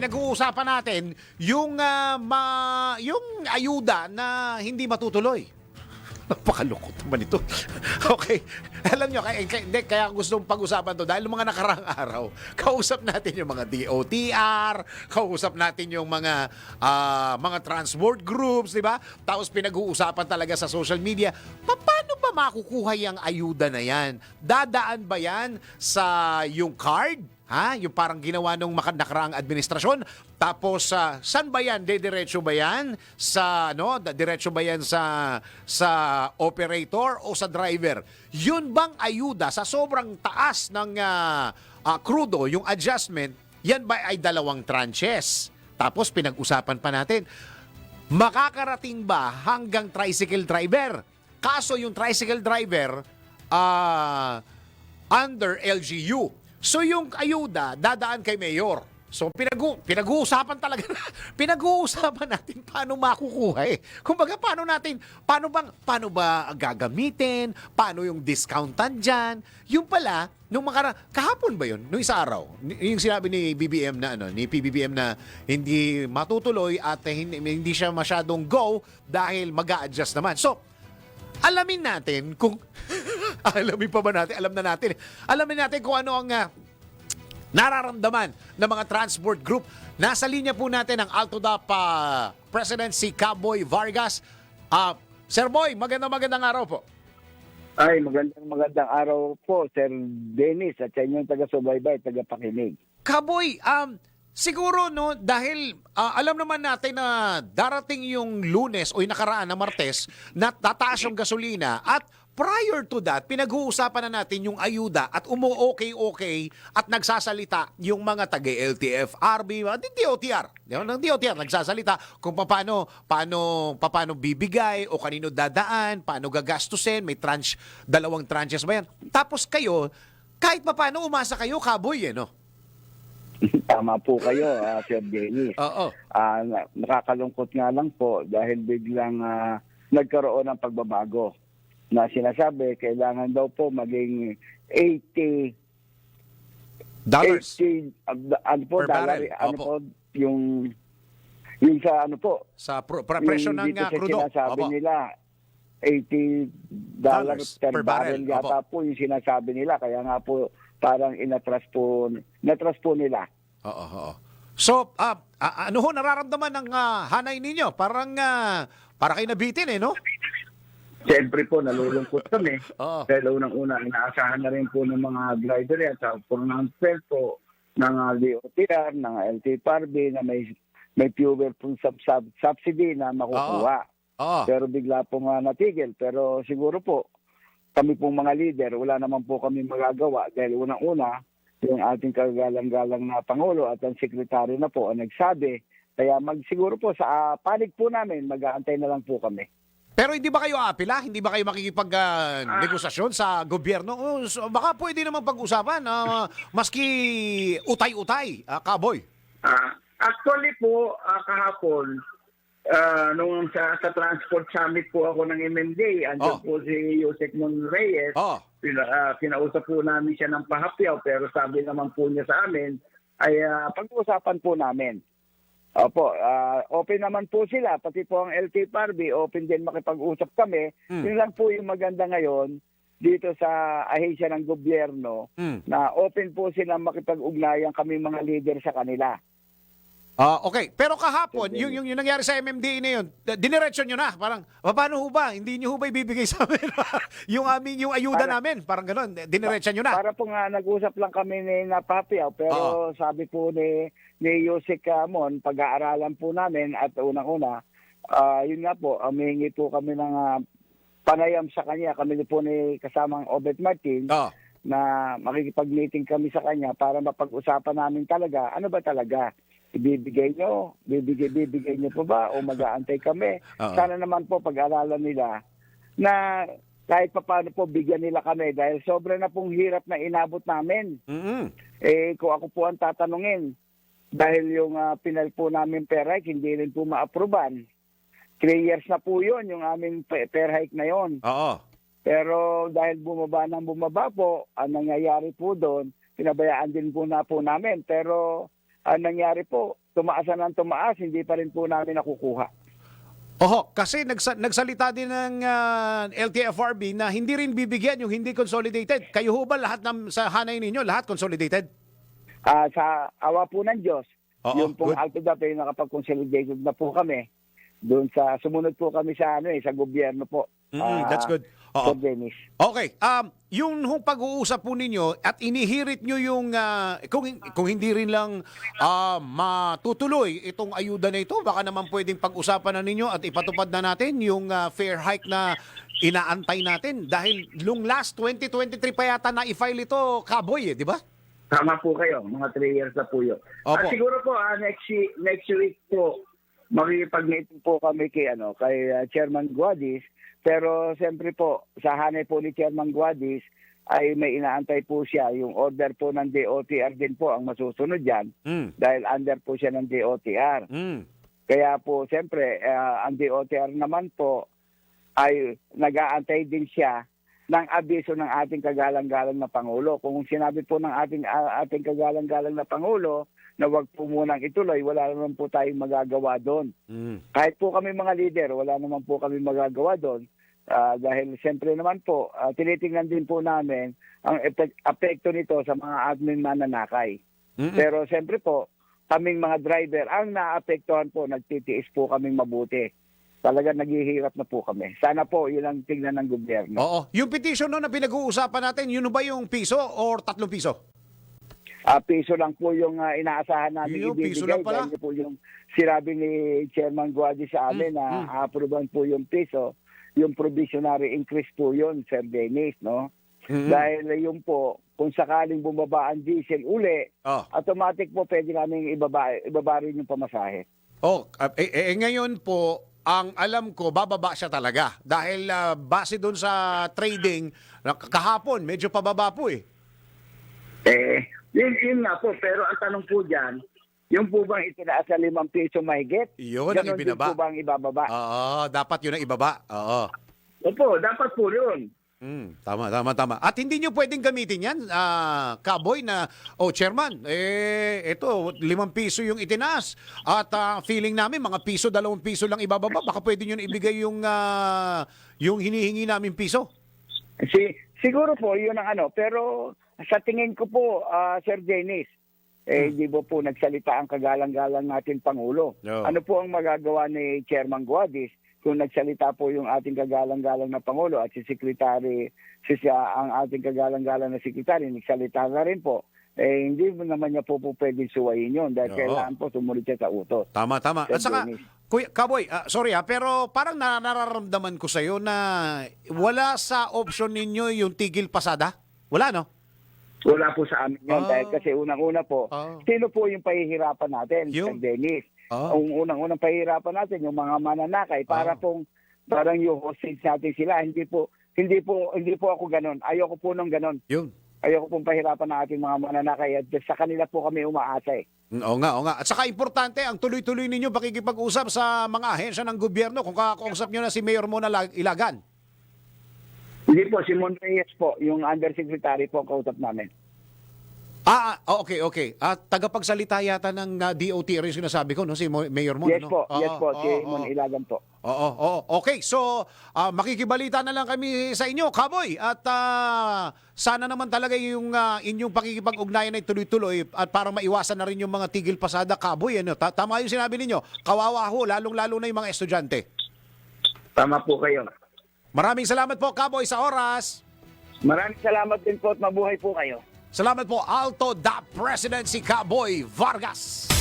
pinag-uusapan natin yung ah, ma, yung ayuda na hindi matutuloy. Napakalungkot naman ito. okay. Alam nyo, kaya, kaya, kaya gusto pag-usapan to dahil mga nakarang araw, kausap natin yung mga DOTR, kausap natin yung mga ah, mga transport groups, di ba? Tapos pinag-uusapan talaga sa social media, pa- paano ba makukuha yung ayuda na yan? Dadaan ba yan sa yung card? Ha? Yung parang ginawa nung nakaraang administrasyon. Tapos sa saan ba yan? Dediretso ba yan sa ano, diretso ba yan sa sa operator o sa driver? Yun bang ayuda sa sobrang taas ng ah, ah, crudo, yung adjustment, yan ba ay dalawang tranches? Tapos pinag-usapan pa natin, makakarating ba hanggang tricycle driver? Kaso yung tricycle driver, ah under LGU. So yung ayuda, dadaan kay Mayor. So pinag pinag-uusapan talaga pinag-uusapan natin paano makukuha eh. Kumbaga paano natin paano bang paano ba gagamitin? Paano yung discountan diyan? Yung pala nung makara kahapon ba yun? Nung isa araw. Yung sinabi ni BBM na ano, ni PBBM na hindi matutuloy at hindi, hindi siya masyadong go dahil mag-a-adjust naman. So alamin natin kung alamin pa ba natin? Alam na natin. Alamin natin kung ano ang ah, nararamdaman ng mga transport group. Nasa linya po natin ang Altodap ah, President si Cowboy Vargas. Ah, Sir Boy, magandang magandang araw po. Ay, magandang magandang araw po, Sir Dennis, at sa inyong taga-subaybay, taga-pakinig. Cowboy, um, siguro no, dahil ah, alam naman natin na darating yung lunes o yung nakaraan na martes na tataas yung gasolina at prior to that, pinag-uusapan na natin yung ayuda at umu-okay-okay at nagsasalita yung mga taga-LTF, RB, DOTR. Ba? Ng DOTR nagsasalita kung paano, paano, paano bibigay o kanino dadaan, paano gagastusin, may tranche, dalawang tranches ba yan. Tapos kayo, kahit paano umasa kayo, kaboy eh, no? Tama po kayo, ah, Sir Dennis. Oo. Na- nakakalungkot nga lang po dahil biglang ah, nagkaroon ng pagbabago na sinasabi kailangan daw po maging 80 Dollars. 80 ah, ano po Per dollar barrel. ano Opo. po yung yung sa ano po Sa pro- pre- presyo ng uh, sa crudo. sinasabi Opo. nila 80 dollars per, per barrel, barrel. yata Opo. po yung sinasabi nila kaya nga po parang inatras po natras po nila Oo, oo. So, ah, ah, ano ho nararamdaman ng ah, hanay ninyo? Parang ah, para kayo nabitin eh, no? Siyempre po, nalulungkot kami. Oo. Dahil unang-una, inaasahan na rin po ng mga glider at sa pronouncement po ng uh, DOTR, ng LTFRB na may may fuel pong sub, sub, subsidy na makukuha. Oo. Pero bigla po nga natigil. Pero siguro po, kami pong mga leader, wala naman po kami magagawa dahil unang-una, yung ating kagalang-galang na Pangulo at ang sekretary na po ang nagsabi. Kaya mag, siguro po sa ah, panig po namin, mag-aantay na lang po kami. Pero hindi ba kayo apila? Hindi ba kayo makikipag-negosasyon sa gobyerno? Oh, so, baka pwede naman pag-usapan, ah, maski utay-utay, ah, kaboy. Ah, actually po, ah, kahapon, ah, nung sa, sa Transport Summit po ako ng MMD, andun Oh. po si Yusek Mon Reyes, Oo. pina, ah, kinausap po namin siya ng pahapyaw, pero sabi naman po niya sa amin, ay ah, pag-uusapan po namin. Opo, ah, open naman po sila, pati po ang LTFRB, open din makipag-usap kami. Hmm. Yun lang po yung maganda ngayon dito sa ahensya ng gobyerno Hmm. na open po sila makipag-ugnayan kami mga leader sa kanila. Ah, okay. Pero kahapon, yung, yung, yung nangyari sa MMDA na yun, diniretso nyo na. Parang, "Ah, paano ho ba? Hindi nyo ho ba ibibigay sa amin? yung aming, yung ayuda Para- namin. Parang ganun. Diniretso nyo na. Para po nga nag-usap lang kami ni Napapiaw, pero sabi po ni, ni Yusik Mon, pag-aaralan po namin at unang-una, ah, yun nga po, humihingi po kami ng ah, panayam sa kanya. Kami po ni kasamang Obet Martin Oo. na makikipag-meeting kami sa kanya para mapag-usapan namin talaga, ano ba talaga? Ibibigay nyo? Bibigay, bibigay nyo po ba? O mag-aantay kami? Oo. Sana naman po pag-aralan nila na kahit pa paano po bigyan nila kami dahil sobra na pong hirap na inabot namin. Mm-mm. Eh kung ako po ang tatanungin dahil yung uh, pinal po namin per hike hindi rin po ma-aproban. Three years na po yun yung aming pe- per hike na yon. Oo. Pero dahil bumaba ng bumaba po, ang nangyayari po doon, pinabayaan din po na po namin. Pero ang nangyari po, tumaas na ng tumaas, hindi pa rin po namin nakukuha. Oho, kasi nagsa- nagsalita din ng ah, LTFRB na hindi rin bibigyan yung hindi consolidated. Kayo ho ba lahat ng, sa hanay ninyo, lahat consolidated? Ah, sa awa po ng Diyos, Oo, yung pong good. Alto Dapay nakapag-consolidated na po kami. Doon sa sumunod po kami sa ano eh, sa gobyerno po. Mm, Ah, that's good. Oo. Dennis. Okay, um, yung hong pag-uusap po ninyo at inihirit nyo yung, ah, kung, kung hindi rin lang ah, matutuloy itong ayuda na ito, baka naman pwedeng pag-usapan na ninyo at ipatupad na natin yung ah, fair hike na inaantay natin. Dahil lung last 2023 pa yata na i-file ito, kaboy eh, di ba? Tama po kayo, mga 3 years na po yun. Opo. At siguro po, ah, next, next week po, makikipag-meet Meeting po kami kay ano kay uh, Chairman Guadis pero siyempre po sa hanay po ni Chairman Guadis ay may inaantay po siya yung order po ng DOTR din po ang masusunod diyan Mm. dahil under po siya ng DOTR. Mm. Kaya po siyempre ah, ang DOTR naman po ay nag-aantay din siya ng abiso ng ating kagalang-galang na Pangulo. Kung sinabi po ng ating ating kagalang-galang na Pangulo na wag po munang ituloy, wala naman po tayong magagawa doon Mm. kahit po kami mga leader, wala naman po kami magagawa doon. Ah, dahil siyempre naman po, ah, tinitingnan din po namin ang epek- apekto nito sa mga admin mananakay. Mm-mm. Pero siyempre po, kaming mga driver, ang naapektuhan po, nagtitiis po kaming mabuti. Talaga naghihirap na po kami. Sana po, yun ang tingnan ng gobyerno. Oo. Yung petition no na pinag-uusapan natin, yun ba yung piso or tatlong piso? Ah, piso lang po yung ah, inaasahan namin Yung piso lang pala? Dahil po yung sinabi ni Chairman Guadi sa amin Mm, na mm. approvean po yung piso. Yung provisionary increase po yun, Sir Dennis, no? Mm-mm. Dahil yun po, kung sakaling bumaba ang diesel uli, Oh. automatic po pwede namin ibaba, ibaba rin yung pamasahe. Oh, uh, eh, eh, ngayon po, ang alam ko, bababa siya talaga. Dahil ah, base doon sa trading, kahapon, medyo pababa po eh. Eh, yun, yun nga po. Pero ang tanong po dyan, Yung po bang itinaas sa limang piso mahigit? Yun ang Ganon din ibinaba. po bang ibababa? Oo, dapat yun ang ibaba. Oo. opo, dapat po yun. Mm, tama, tama, tama. At hindi nyo pwedeng gamitin yan, ah, Kaboy, na, oh, chairman, eh, ito, limang piso yung itinaas. At ah, feeling namin, mga piso, dalawang piso lang ibababa. Baka pwede nyo na ibigay yung, ah, yung hinihingi namin piso. Si, siguro po, yun ang ano. Pero sa tingin ko po, ah, Sir Dennis, eh, di ba po nagsalita ang kagalang-galang natin Pangulo? No. Ano po ang magagawa ni Chairman Guadis kung nagsalita po yung ating kagalang-galang na Pangulo at si Secretary, si siya, ang ating kagalang-galang na Secretary, nagsalita na rin po. Eh, hindi mo naman niya po po pwedeng suwayin yun dahil Oo. kailangan po sumunod siya sa utos. Tama, tama. At saka, Dennis. Kuya, Kaboy, ah, sorry ha, pero parang na- nararamdaman ko sa'yo na wala sa option ninyo yung tigil pasada? Wala, no? Wala po sa amin Yan, Ah. dahil kasi unang-una po, Ah. sino po yung pahihirapan natin, Yung- Sir Dennis? Ah. Ang unang-unang pahihirapan natin yung mga mananakay para Ah. pong parang yung hostage natin sila. Hindi po hindi po hindi po ako ganon. Ayoko po nung ganon. Yun. Ayoko pong pahirapan ng ating mga mananakay at sa kanila po kami umaasa eh. Mm, Oo nga, oo nga. At saka importante, ang tuloy-tuloy ninyo pakikipag-usap sa mga ahensya ng gobyerno kung kakausap nyo na si Mayor Mona Lag- Ilagan. Hindi po, si Mon Reyes po, yung undersecretary po, kausap namin. Ah, ah, okay, okay. At tagapagsalita yata ng uh, DOTR yung sinasabi ko, no? Si Mo- Mayor Mona, yes no? po, yes Oo, po, si oo, Mon oo. Ilagan po. Oo, oo. Okay, so ah, makikibalita na lang kami sa inyo, Kaboy. At ah, sana naman talaga yung ah, inyong pakikipag-ugnayan ay tuloy-tuloy at para maiwasan na rin yung mga tigil pasada, Kaboy. Ano? Ta- Tama yung sinabi ninyo. Kawawa ho, lalong-lalo na yung mga estudyante. Tama po kayo. Maraming salamat po, Kaboy, sa oras. Maraming salamat din po at mabuhay po kayo. Salamat po, Alto da Presidency Kaboy Vargas.